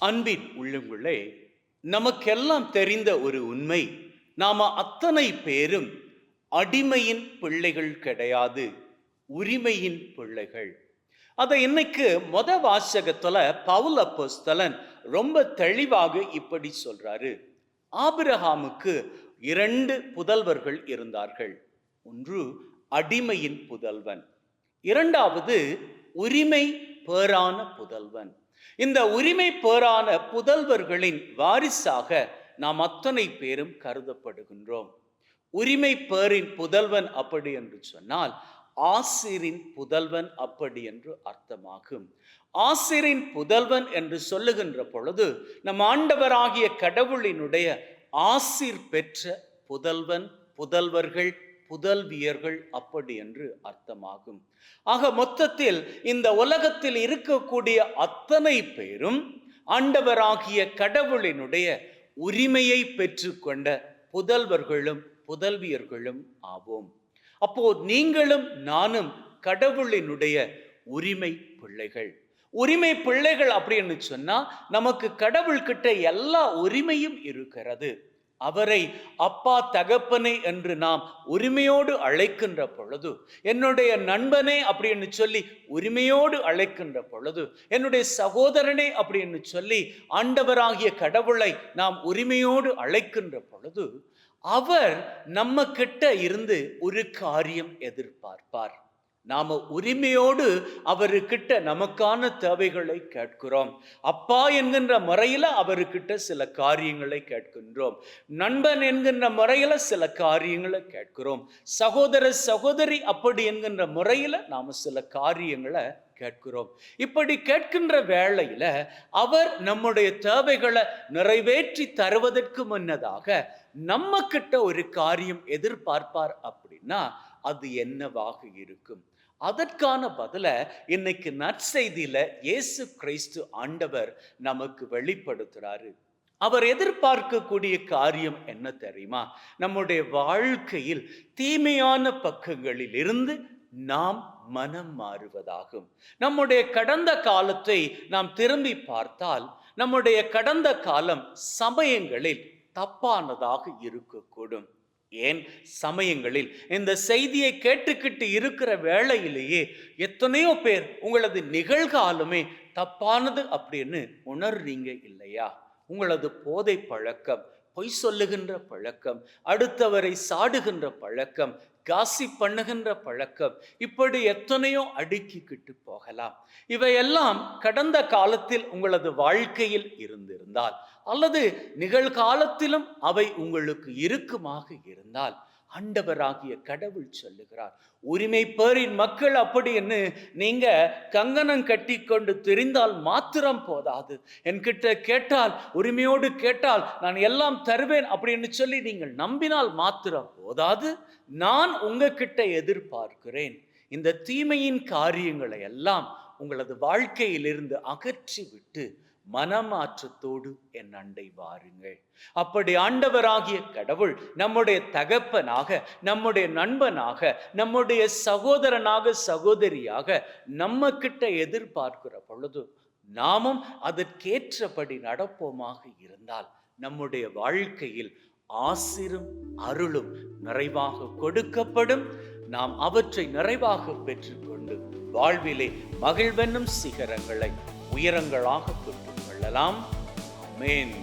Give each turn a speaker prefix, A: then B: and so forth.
A: அன்பின் உள்ளங்களே நமக்கெல்லாம் தெரிந்த ஒரு உண்மை நாம அத்தனை பேரும் அடிமையின் பிள்ளைகள் கிடையாது உரிமையின் பிள்ளைகள். அதை இன்னைக்கு மொத வாசகத்துல பவுல் அப்போஸ்தலன் ரொம்ப தெளிவாக இப்படி சொல்றாரு. ஆபிரஹாமுக்கு இரண்டு புதல்வர்கள் இருந்தார்கள். ஒன்று அடிமையின் புதல்வன் இரண்டாவது உரிமை பேரான புதல்வன். இந்த உரிமை பேரான புதல்வர்களின் வாரிசாக நாம் அத்தனை பேரும் கருதப்படுகின்றோம். உரிமை பேரின் புதல்வன் அப்படி என்று சொன்னால் ஆசிரின் புதல்வன் அப்படி என்று அர்த்தமாகும். ஆசிரின் புதல்வன் என்று சொல்லுகின்ற பொழுது நம் ஆண்டவராகிய கடவுளினுடைய ஆசிர் பெற்ற புதல்வன் புதல்வர்கள் புதல்வியர்கள் அப்படி என்று அர்த்தமாகும். ஆக மொத்தத்தில் இந்த உலகத்தில் இருக்கக்கூடிய அத்தனை பேரும் ஆண்டவராகிய கடவுளினுடைய உரிமையை பெற்றுக்கொண்ட புதல்வர்களும் புதல்வியர்களும் ஆவோம். அப்போ நீங்களும் நானும் கடவுளினுடைய உரிமை பிள்ளைகள். உரிமை பிள்ளைகள் அப்படின்னு சொன்னா நமக்கு கடவுள் கிட்ட எல்லா உரிமையும் இருக்கிறது. அவரை அப்பா தகப்பனை என்று நாம் உரிமையோடு அழைக்கின்ற பொழுது என்னுடைய நண்பனே அப்படின்னு சொல்லி உரிமையோடு அழைக்கின்ற பொழுது என்னுடைய சகோதரனே அப்படின்னு சொல்லி ஆண்டவராகிய கடவுளை நாம் உரிமையோடு அழைக்கின்ற பொழுது அவர் நம்ம கிட்ட இருந்து ஒரு காரியம் எதிர்பார்ப்பார். நாம உரிமையோடு அவர்கிட்ட நமக்கான தேவைகளை கேட்கிறோம். அப்பா என்கின்ற முறையில அவர்கிட்ட சில காரியங்களை கேட்கின்றோம். நண்பன் என்கின்ற முறையில சில காரியங்களை கேட்கிறோம். சகோதர சகோதரி அப்படி என்கின்ற முறையில நாம சில காரியங்களை கேட்கிறோம். இப்படி கேட்கின்ற வேளையில அவர் நம்முடைய தேவைகளை நிறைவேற்றி தருவதற்கு முன்னதாக நம்ம கிட்ட ஒரு காரியம் எதிர்பார்ப்பார் அப்படின்னா அது என்னவாக இருக்கும்? அதற்கான பதில இன்னைக்கு நற்செய்தியில இயேசு கிறிஸ்து ஆண்டவர் நமக்கு வெளிப்படுத்துறாரு. அவர் எதிர்பார்க்கக்கூடிய காரியம் என்ன தெரியுமா? நம்முடைய வாழ்க்கையில் தீமையான பக்கங்களில் இருந்து நாம் மனம் மாறுவதாகும். நம்முடைய கடந்த காலத்தை நாம் திரும்பி பார்த்தால் நம்முடைய கடந்த காலம் சமயங்களில் தப்பானதாக இருக்கக்கூடும். ஏன்? சமயங்களில். இந்த செய்தியை கேட்டுக்கிட்டு இருக்கிற வேளையிலேயே எத்தனையோ பேர் உங்களது நிகழ்காலமே தப்பானது அப்படின்னு உணர்றீங்க இல்லையா? உங்களது போதை பழக்கம் பொய் சொல்லுகின்ற பழக்கம் அடுத்தவரை சாடுகின்ற பழக்கம் காசி பண்ணுகின்ற பழக்கம் இப்படி எத்தனையோ அடுக்கிக்கிட்டு போகலாம். இவையெல்லாம் கடந்த காலத்தில் உங்களது வாழ்க்கையில் இருந்திருந்தால் அல்லது நிகழ்காலத்திலும் அவை உங்களுக்கு இருக்குமாக இருந்தால் ஆண்டவராகிய கடவுள் சொல்லுகிறார். உரிமை பேரின் மக்கள் அப்படின்னு நீங்க கங்கணம் கட்டி கொண்டு தெரிந்தால் மாத்திரம் போதாது. என்கிட்ட கேட்டால் உரிமையோடு கேட்டால் நான் எல்லாம் தருவேன் அப்படின்னு சொல்லி நீங்கள் நம்பினால் மாத்திரம் போதாது. நான் உங்ககிட்ட எதிர்பார்க்கிறேன். இந்த தீமையின் காரியங்களை எல்லாம் உங்களது வாழ்க்கையிலிருந்து அகற்றி விட்டு மனமாற்றத்தோடு என் அண்டை வாருங்கள். அப்படி ஆண்டவராகிய கடவுள் நம்முடைய தகப்பனாக நம்முடைய நண்பனாக நம்முடைய சகோதரனாக சகோதரியாக நம்ம கிட்ட எதிர்பார்க்கிற பொழுது நாமும் அதற்கேற்றபடி நடப்போமாக இருந்தால் நம்முடைய வாழ்க்கையில் ஆசிரும் அருளும் நிறைவாக கொடுக்கப்படும். நாம் அவற்றை நிறைவாக பெற்றுக்கொண்டு வாழ்விலே மகிழ்வென்னும் சிகரங்களை உயரங்களாக கொள்ளலாம். அமேன்